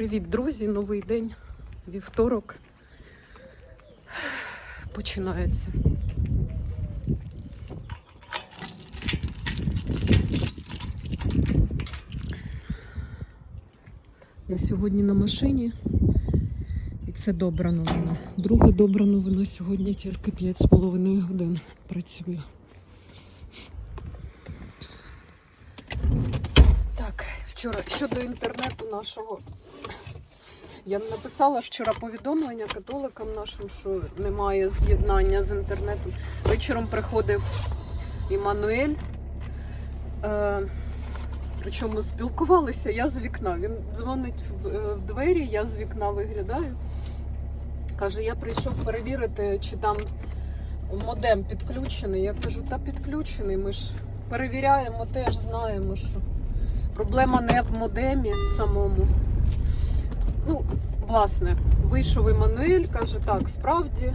Привіт, друзі! Новий день, вівторок. Починається. Я сьогодні на машині, і це добра новина. Друга добра новина сьогодні тільки 5,5 годин працюю. Так, вчора щодо інтернету нашого. Я написала вчора повідомлення католикам нашим, що немає з'єднання з інтернетом. Вечором приходив Іммануель. Е, причому спілкувалися я з вікна. Він дзвонить в, е, в двері, я з вікна виглядаю. Каже, я прийшов перевірити, чи там модем підключений. Я кажу, та підключений. Ми ж перевіряємо, теж знаємо, що проблема не в модемі в самому. Ну, власне, вийшов Еммануель, каже, так, справді.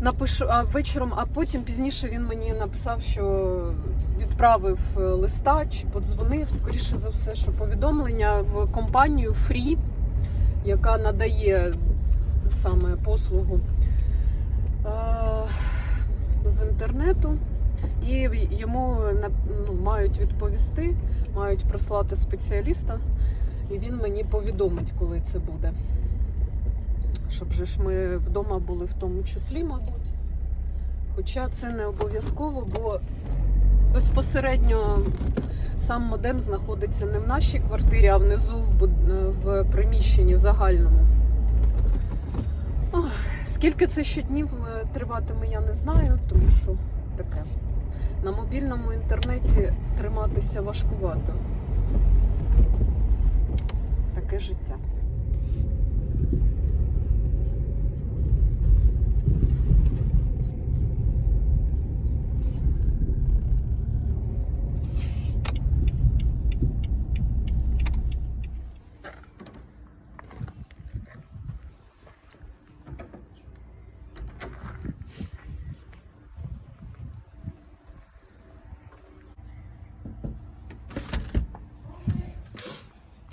Напишу, а вечором, а потім пізніше він мені написав, що відправив е, листа чи подзвонив, скоріше за все, що повідомлення в компанію Free, яка надає саме послугу е, з інтернету. І йому ну, мають відповісти, мають прислати спеціаліста, і він мені повідомить, коли це буде. Щоб же ж ми вдома були в тому числі, мабуть. Хоча це не обов'язково, бо безпосередньо сам модем знаходиться не в нашій квартирі, а внизу в, приміщенні загальному. Ох, скільки це ще днів е, триватиме, я не знаю, тому що таке. На мобільному інтернеті триматися важкувато. Таке життя.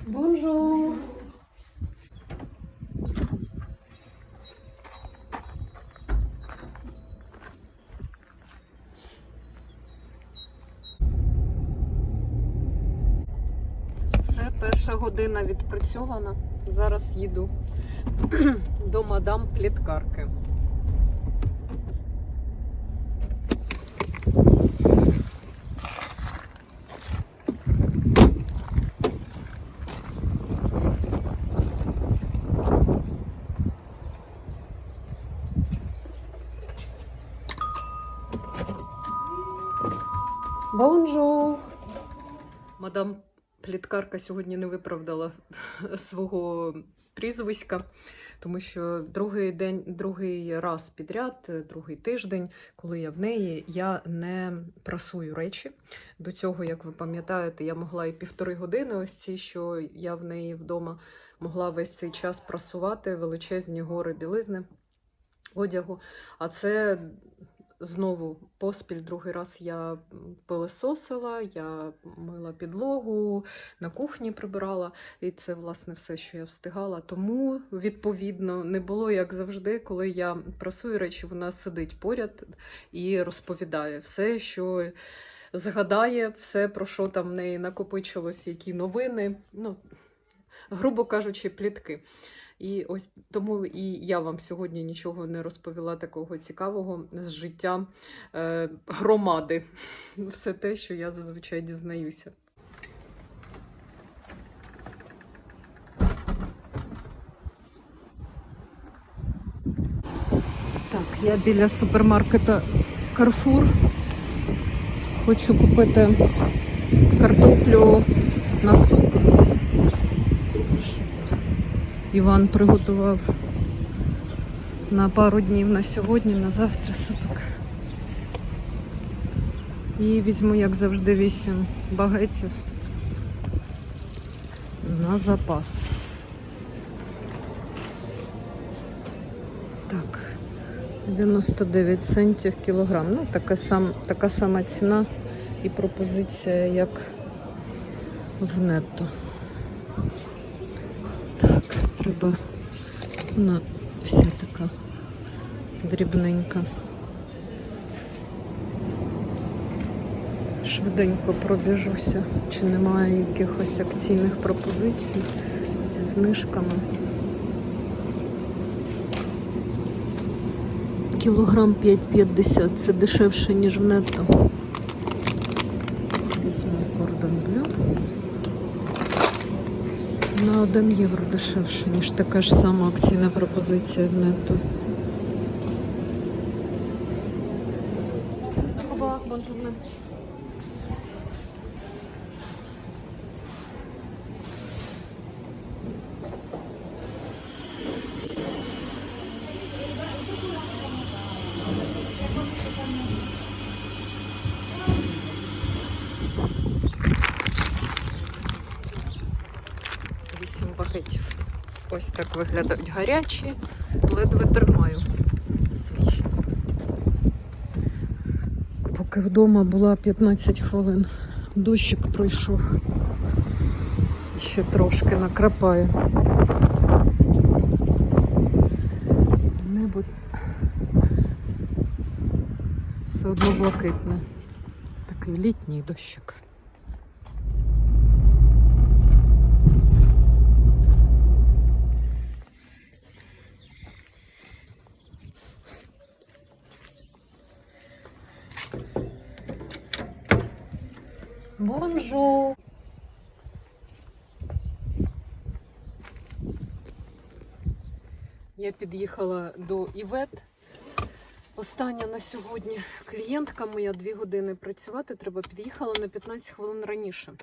Бонжур! Все, перша година відпрацьована. Зараз їду до мадам пліткарки. Бонжур! Мадам пліткарка сьогодні не виправдала свого прізвиська, тому що другий день, другий раз підряд, другий тиждень, коли я в неї, я не прасую речі. До цього, як ви пам'ятаєте, я могла і півтори години, ось ці, що я в неї вдома могла весь цей час прасувати величезні гори білизни одягу. А це знову поспіль другий раз я пилесосила, я мила підлогу, на кухні прибирала, і це, власне, все, що я встигала. Тому, відповідно, не було як завжди, коли я прасую речі, вона сидить поряд і розповідає все, що згадає, все, про що там в неї накопичилось, які новини. Ну, грубо кажучи, плітки. І ось тому і я вам сьогодні нічого не розповіла такого цікавого з життя е, громади. Все те, що я зазвичай дізнаюся. Так, я біля супермаркета Carrefour. Хочу купити картоплю на суп. Іван приготував на пару днів на сьогодні, на завтра супик. І візьму, як завжди, 8 багетів на запас. Так, 99 центів кілограм. Ну, така, сам, така сама ціна і пропозиція, як в нетто. Риба. Вона вся така дрібненька. Швиденько пробіжуся, чи немає якихось акційних пропозицій зі знижками. Кілограм 5,50 це дешевше, ніж в нетто. Візьму кордон блю. На 1 євро дешевше, ніж така ж сама акційна пропозиція в нету. Вісім багетів. Ось так виглядають гарячі, ледве тримаю свіжі. Поки вдома була 15 хвилин. Дощик пройшов. Ще трошки накрапає. Небо все одно блакитне. Такий літній дощик. Бонжур. Я під'їхала до Івет. Остання на сьогодні клієнтка моя дві години працювати треба. Під'їхала на 15 хвилин раніше.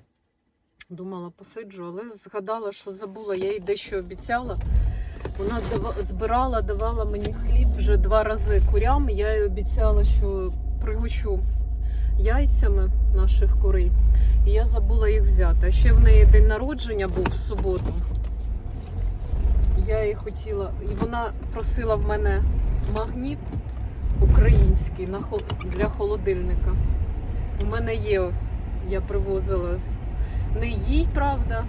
Думала, посиджу, але згадала, що забула, я їй дещо обіцяла. Вона збирала, давала мені хліб вже два рази курям. Я їй обіцяла, що пригощу яйцями наших курей. І я забула їх взяти. А ще в неї день народження був в суботу. Я їй хотіла, і вона просила в мене магніт український для холодильника. У мене є, я привозила не їй, правда,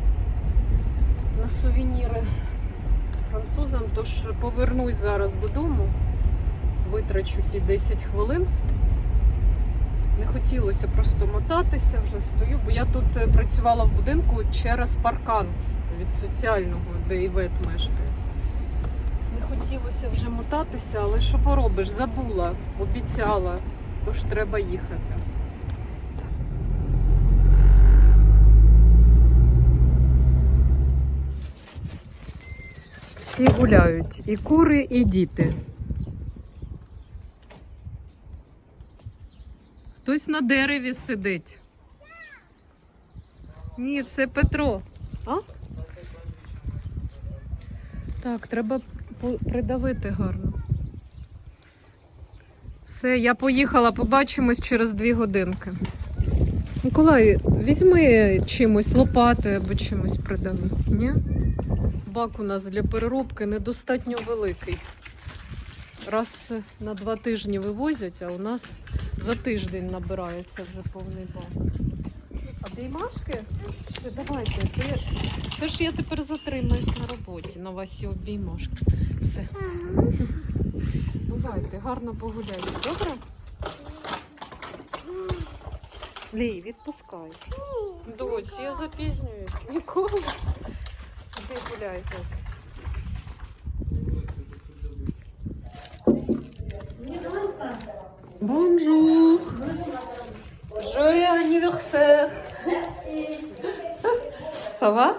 на сувеніри французам, тож повернусь зараз додому, витрачу ті 10 хвилин. Не хотілося просто мотатися, вже стою, бо я тут е, працювала в будинку через паркан від соціального, де Івет мешкає. Не хотілося вже мотатися, але що поробиш? Забула, обіцяла, тож треба їхати. Всі гуляють, і кури, і діти. Хтось на дереві сидить. Ні, це Петро. А? Так, треба придавити гарно. Все, я поїхала, побачимось через дві годинки. Миколай, візьми чимось лопатою або чимось придави. Ні? Бак у нас для переробки недостатньо великий. Раз на два тижні вивозять, а у нас за тиждень набирається вже повний бак. Обіймашки? Все, давайте. Це, це ж я тепер затримаюсь на роботі на ваші обіймашки. Все. Бувайте, гарно погуляйте, добре? Лій, відпускай. Дось, я запізнююсь. Ніколи. Іди гуляйте. Bonjour. Joyeux anniversaire. Ça va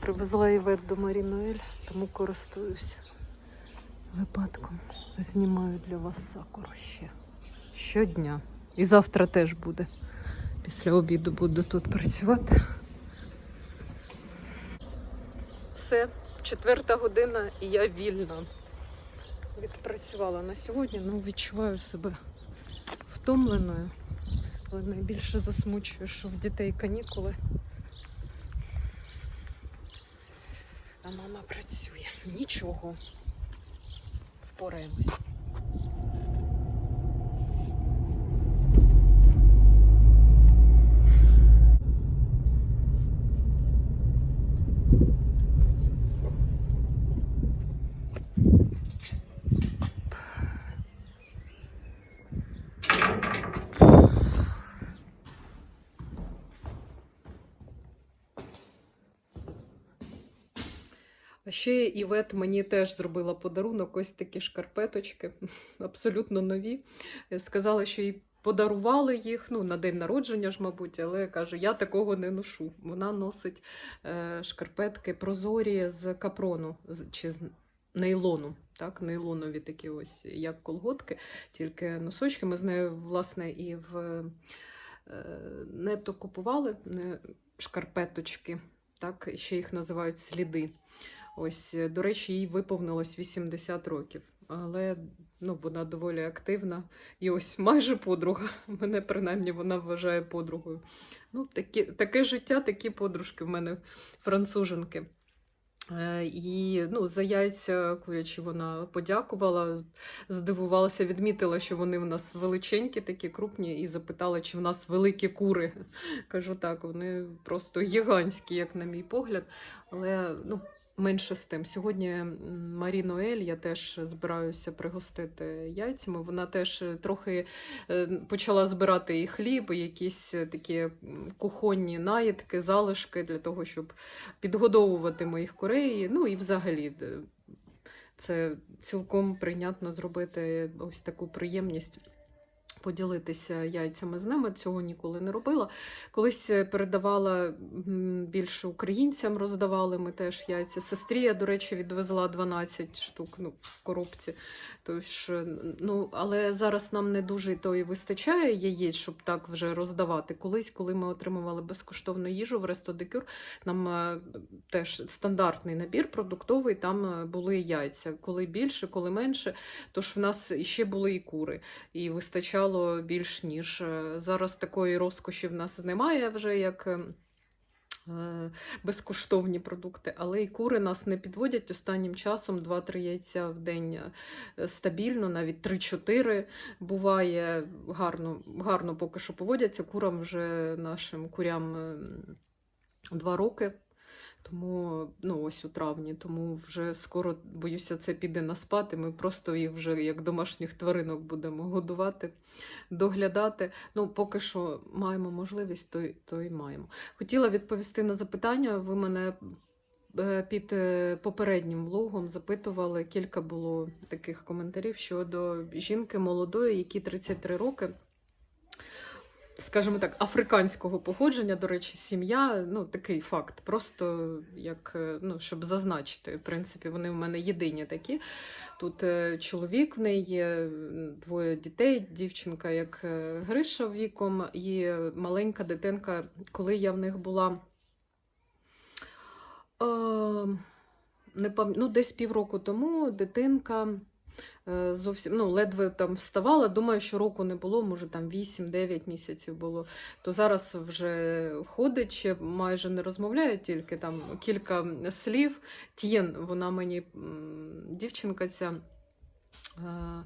Привезла Івет до Марінуель, тому користуюсь випадком. Знімаю для вас сакуру ще щодня. І завтра теж буде. Після обіду буду тут працювати. Все, четверта година і я вільна. Відпрацювала на сьогодні, ну відчуваю себе втомленою. Але найбільше засмучує, що в дітей канікули. А мама працює. Нічого. Впораємось. Ще Івет мені теж зробила подарунок, ось такі шкарпеточки, абсолютно нові. Сказала, що їй подарували їх ну, на день народження ж, мабуть, але каже, я такого не ношу. Вона носить е, шкарпетки прозорі з капрону чи з нейлону. Так, нейлонові такі ось, як колготки, тільки носочки. Ми з нею, власне, і в е, нето купували не, шкарпеточки, так, ще їх називають сліди. Ось, е, до речі, їй виповнилось 80 років, але ну, вона доволі активна. І ось майже подруга. Мене принаймні вона вважає подругою. Ну, такі, таке життя, такі подружки в мене француженки. Е, І ну, за яйця курячі вона подякувала, здивувалася, відмітила, що вони в нас величенькі, такі крупні, і запитала, чи в нас великі кури. Кажу так, вони просто гігантські, як на мій погляд. Але ну, менше з тим. Сьогодні Марі Ноель я теж збираюся пригостити яйцями. Вона теж трохи е, почала збирати і хліб, і якісь е, такі кухонні наїдки, залишки для того, щоб підгодовувати моїх курей. Ну і взагалі. Це цілком прийнятно зробити ось таку приємність. Поділитися яйцями з ними, цього ніколи не робила. Колись е, передавала більше українцям, роздавали ми теж яйця. Сестрі я, до речі, відвезла 12 штук ну, в коробці. Тож, е, ну, але зараз нам не дуже то і вистачає яєць, щоб так вже роздавати. Колись, коли ми отримували безкоштовну їжу в Ресто де Кюр, нам е, теж стандартний набір продуктовий, там були яйця. Коли більше, коли менше. Тож в нас ще були і кури і вистачало більш ніж. Е, Зараз такої розкоші в нас немає вже як. е, е, Безкоштовні продукти, але і кури нас не підводять останнім часом 2-3 яйця в день е, стабільно, навіть 3-4 буває гарно, гарно поки що поводяться. Курам вже нашим курям 2 роки. Тому ну ось у травні, тому вже скоро боюся, це піде на спад, і ми просто їх вже як домашніх тваринок будемо годувати, доглядати. Ну, поки що маємо можливість, то, то і маємо. Хотіла відповісти на запитання. Ви мене е, під е, попереднім влогом запитували. Кілька було таких коментарів щодо жінки молодої, якій 33 роки скажімо так, африканського походження, до речі, сім'я, ну такий факт. Просто як е, ну, щоб зазначити, в принципі, вони в мене єдині такі. Тут е, чоловік в неї є, двоє дітей, дівчинка, як е, Гриша віком, і маленька дитинка, коли я в них була. Е, не пам... ну, десь півроку тому дитинка е, зовсім ну, ледве там вставала. Думаю, що року не було, може там 8-9 місяців було. То зараз вже ходить, майже не розмовляє, тільки там кілька слів. Т'єн, вона мені дівчинка ця. е,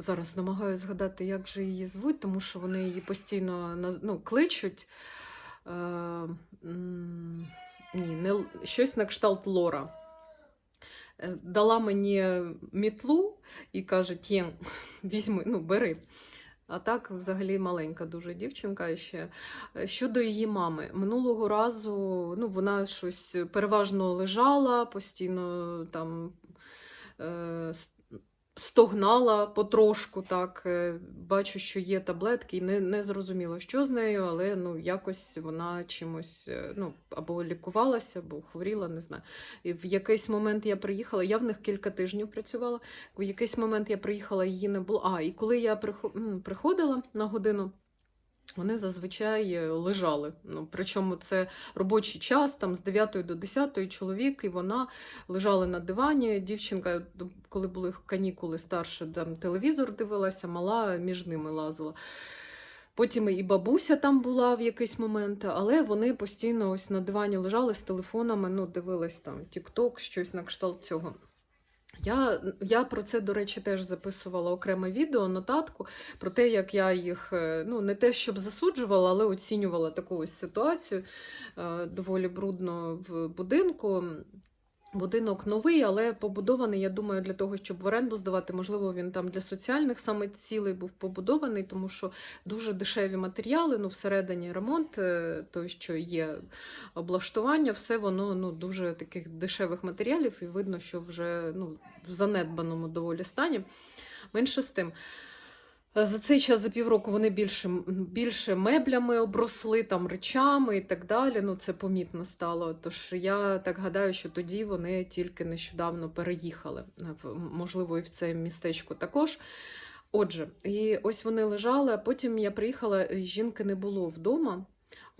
Зараз намагаюся згадати, як же її звуть, тому що вони її постійно ну, кличуть. Е, ні, не, щось на кшталт Лора. Е, Дала мені мітлу і каже: Тєн, візьми, ну, бери. А так, взагалі, маленька дуже дівчинка ще. Е, Щодо її мами, минулого разу ну, вона щось переважно лежала, постійно там е, стогнала потрошку. так. Е, Бачу, що є таблетки, і не, не зрозуміло, що з нею, але ну, якось вона чимось е, ну, або лікувалася, або хворіла, не знаю. І в якийсь момент я приїхала, я в них кілька тижнів працювала. В якийсь момент я приїхала, її не було. А, і коли я приходила на годину, вони зазвичай е, лежали. Ну, причому це робочий час, там з 9 до 10 чоловік, і вона лежала на дивані. Дівчинка, коли були канікули старше, там телевізор дивилася, мала між ними лазила. Потім і бабуся там була в якийсь момент, але вони постійно ось на дивані лежали з телефонами, ну, дивились там TikTok, щось на кшталт цього. Я, я про це, до речі, теж записувала окреме відео, нотатку про те, як я їх е, ну, не те, щоб засуджувала, але оцінювала таку ось ситуацію е, доволі брудно в будинку. Будинок новий, але побудований, я думаю, для того, щоб в оренду здавати. Можливо, він там для соціальних саме цілей був побудований, тому що дуже дешеві матеріали. Ну, всередині ремонт, е, той, що є облаштування, все воно ну, дуже таких дешевих матеріалів, і видно, що вже ну, в занедбаному доволі стані. Менше з тим. За цей час, за півроку, вони більше, більше меблями обросли, там речами і так далі. Ну, це помітно стало. Тож я так гадаю, що тоді вони тільки нещодавно переїхали, можливо, і в це містечко також. Отже, і ось вони лежали, а потім я приїхала, і жінки не було вдома.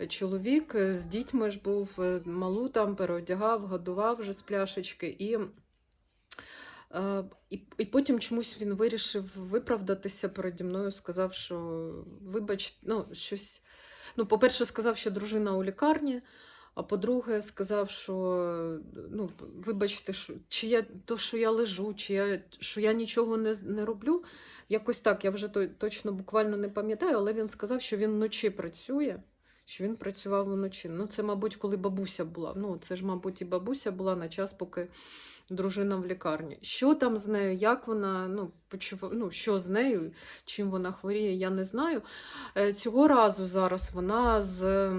Чоловік е, з дітьми ж був, е, малу там переодягав, годував вже з пляшечки. І Е, І, і потім чомусь він вирішив виправдатися переді мною, сказав, що вибач, ну, щось. Ну, по-перше, сказав, що дружина у лікарні, а по-друге, сказав, що ну, вибачте, що, чи я то, що я лежу, чи я, що я нічого не, не роблю. Якось так, я вже то, точно буквально не пам'ятаю, але він сказав, що він вночі працює, що він працював вночі. Ну, це, мабуть, коли бабуся була. Ну, це ж, мабуть, і бабуся була на час, поки дружина в лікарні. Що там з нею, як вона ну, почув... ну, що з нею, чим вона хворіє, я не знаю. Е, Цього разу зараз вона з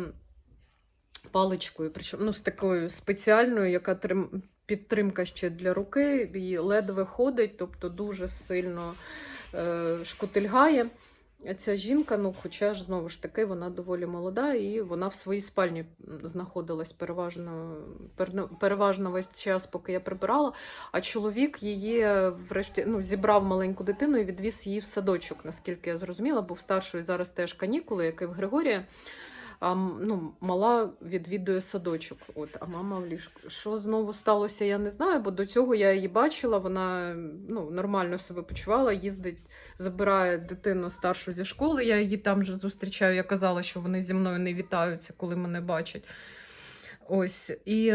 паличкою, причому ну, з такою спеціальною, яка трим... підтримка ще для руки, і ледве ходить, тобто дуже сильно е, шкутильгає. Ця жінка, ну, хоча ж знову ж таки, вона доволі молода, і вона в своїй спальні знаходилась переважно, перне- переважно весь час, поки я прибирала. А чоловік її врешті ну, зібрав маленьку дитину і відвіз її в садочок, наскільки я зрозуміла, бо в старшої зараз теж канікули, як і в Григорія. А ну, мала відвідує садочок. От, а мама в ліжку. Що знову сталося, я не знаю, бо до цього я її бачила, вона ну, нормально себе почувала, їздить, забирає дитину старшу зі школи. Я її там же зустрічаю. Я казала, що вони зі мною не вітаються, коли мене бачать. Ось. І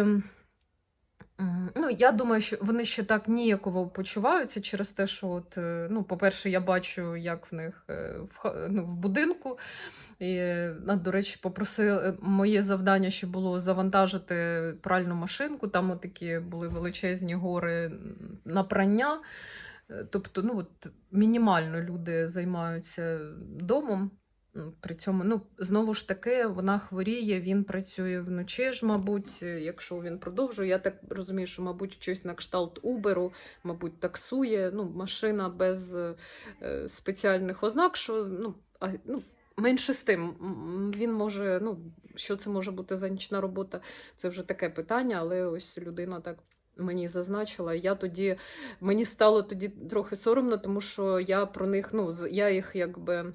ну, я думаю, що вони ще так ніяково почуваються через те, що, от, е, ну, по-перше, я бачу, як в них е, в, ну, в будинку. І, е, до речі, попросили моє завдання ще було завантажити пральну машинку. Там такі були величезні гори на прання. Е, Тобто, ну от мінімально люди займаються домом. При цьому, ну, знову ж таки, вона хворіє, він працює вночі ж, мабуть, е, якщо він продовжує. Я так розумію, що, мабуть, щось на кшталт Уберу, мабуть, таксує. Ну, машина без е, е, спеціальних ознак, що ну, а, ну, менше з тим, він може, ну, що це може бути за нічна робота, це вже таке питання, але ось людина так. Мені зазначила, я тоді мені стало тоді трохи соромно, тому що я про них, ну я їх якби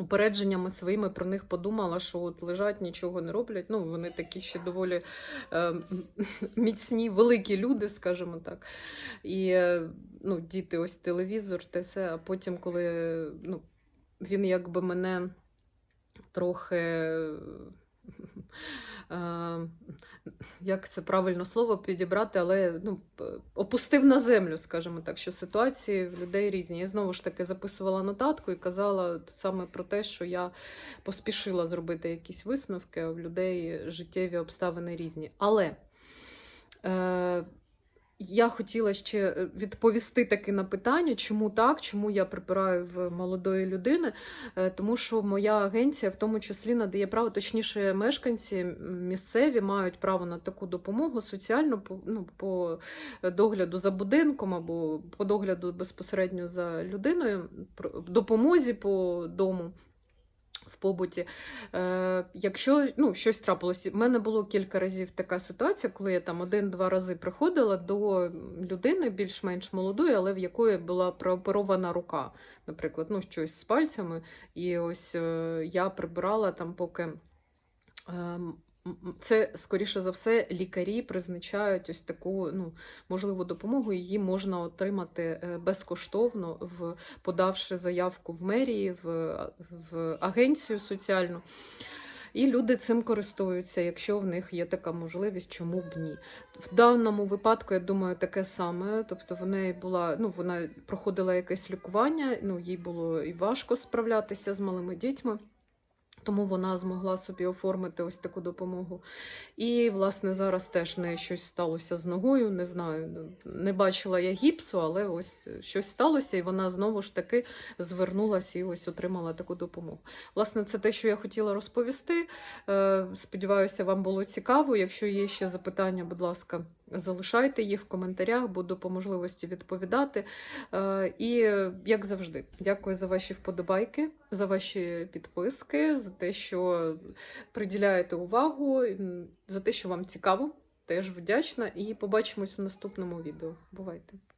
упередженнями своїми про них подумала, що от лежать, нічого не роблять. Ну, вони такі ще доволі е, міцні, великі люди, скажімо так. І е, ну, діти, ось телевізор, те все. А потім, коли ну, він якби мене трохи. е, Як це правильно слово підібрати, але ну, опустив на землю, скажімо так, що ситуації в людей різні. Я знову ж таки записувала нотатку і казала саме про те, що я поспішила зробити якісь висновки, а в людей життєві обставини різні. Але е, я хотіла ще е, відповісти таки на питання, чому так, чому я прибираю в молодої людини. Е, Тому що моя агенція в тому числі надає право, точніше, мешканці місцеві мають право на таку допомогу соціальну ну, по догляду за будинком або по догляду безпосередньо за людиною, допомозі по дому. Побуті. Е, якщо ну, щось трапилося, в мене було кілька разів така ситуація, коли я там один-два рази приходила до людини більш-менш молодої, але в якої була прооперована рука, наприклад, ну, щось з пальцями. І ось е, я прибирала там, поки. Е, це, скоріше за все, лікарі призначають ось таку ну, можливу допомогу. Її можна отримати е, безкоштовно, в, подавши заявку в мерії, в, в агенцію соціальну. І люди цим користуються, якщо в них є така можливість, чому б ні. В даному випадку, я думаю, таке саме. Тобто в неї була, ну, вона проходила якесь лікування, ну, їй було і важко справлятися з малими дітьми. Тому вона змогла собі оформити ось таку допомогу. І, власне, зараз теж в неї щось сталося з ногою. Не знаю, не бачила я гіпсу, але ось щось сталося, і вона знову ж таки звернулася і ось отримала таку допомогу. Власне, це те, що я хотіла розповісти. Е, Сподіваюся, вам було цікаво. Якщо є ще запитання, будь ласка, залишайте їх в коментарях, буду по можливості відповідати. Е, І як завжди, дякую за ваші вподобайки, за ваші підписки, за те, що приділяєте увагу, за те, що вам цікаво. Теж вдячна і побачимось у наступному відео. Бувайте!